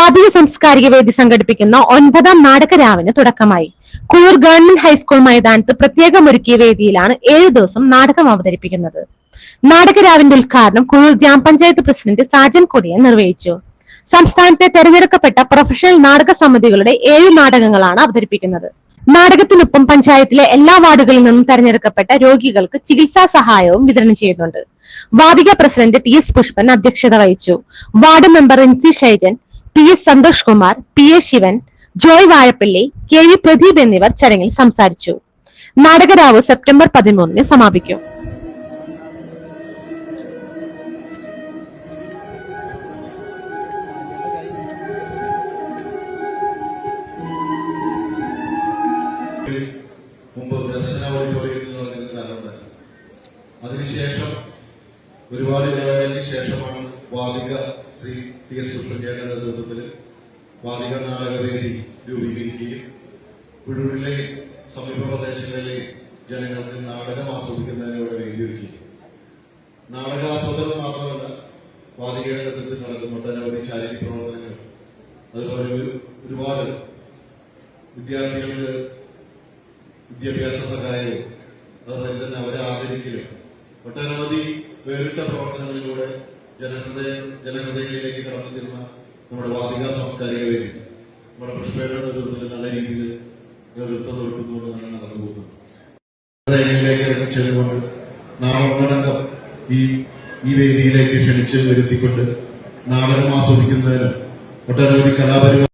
വാദിക സാംസ്കാരിക വേദി സംഘടിപ്പിക്കുന്ന ഒൻപതാം നാടകരാവിന് തുടക്കമായി. കൂർ ഗവൺമെന്റ് ഹൈസ്കൂൾ മൈതാനത്ത് പ്രത്യേകമൊരുക്കിയ വേദിയിലാണ് ഏഴ് ദിവസം നാടകം അവതരിപ്പിക്കുന്നത്. നാടകരാവിന്റെ ഉദ്ഘാടനം കൂർ ഗ്രാമപഞ്ചായത്ത് പ്രസിഡന്റ് സാജൻ കൊടിയൻ നിർവഹിച്ചു. സംസ്ഥാനത്തെ തെരഞ്ഞെടുക്കപ്പെട്ട പ്രൊഫഷണൽ നാടക സമിതികളുടെ ഏഴ് നാടകങ്ങളാണ് അവതരിപ്പിക്കുന്നത്. നാടകത്തിനൊപ്പം പഞ്ചായത്തിലെ എല്ലാ വാർഡുകളിൽ നിന്നും തെരഞ്ഞെടുക്കപ്പെട്ട രോഗികൾക്ക് ചികിത്സാ സഹായവും വിതരണം ചെയ്യുന്നുണ്ട്. Vadika president T S Pushpan അധ്യക്ഷത വഹിച്ചു. Ward member N C Shaijan P S Santhosh Kumar P A Sivan Joy Vazhappally K V Pradeep എന്നിവർ ചടങ്ങിൽ സംസാരിച്ചു. നാടകരാവ് സെപ്റ്റംബർ പതിമൂന്നിന് സമാപിക്കും. അതിനുശേഷം ഒരുപാട് ഇടവേളയ്ക്ക് ശേഷമാണ് വാദിക ശ്രീ ടി എസ് പുഷ്പഞ്ചയുടെ നേതൃത്വത്തിൽ വാദിക നാടകവേദി രൂപീകരിക്കുകയും പുഴൂരിലെ സമീപ പ്രദേശങ്ങളിലെ ജനങ്ങൾക്ക് നാടകം ആസ്വദിക്കുന്നതിന് ഇവിടെ വേദിയൊരുക്കി. നാടകാസ്വാദനം മാത്രമല്ല വാദികയുടെ നേതൃത്വത്തിൽ നടക്കുന്ന ഒട്ടനവധി ശാരീരിക പ്രവർത്തനങ്ങൾ. അതുപോലെ ഒരു- ഒരുപാട് വിദ്യാർത്ഥികൾക്ക് വിദ്യാഭ്യാസ സഹായവും അതുപോലെ തന്നെ അവരെ ആദരിക്കലും ഒട്ടനവധി വേറിട്ട പ്രവർത്തനങ്ങളിലൂടെ ജനഹൃദയ ജനഹൃദയങ്ങളിലേക്ക് കടന്നു നമ്മുടെ വാദിക സാംസ്കാരിക വേദി. നമ്മുടെ പുഷ്പയുടെ നേതൃത്വത്തിൽ നല്ല രീതിയിൽ നേതൃത്വം കൊടുക്കുന്നുകൊണ്ടാണ് നടന്നു പോകുന്നത് ഹൃദയങ്ങളിലേക്ക് ഇറങ്ങി ചെല്ലുകൊണ്ട് ഈ ഈ വേദിയിലേക്ക് ക്ഷണിച്ച് വരുത്തിക്കൊണ്ട് നാടകം ആസ്വദിക്കുന്നതിന് ഒട്ടനവധി കലാപരിപാടി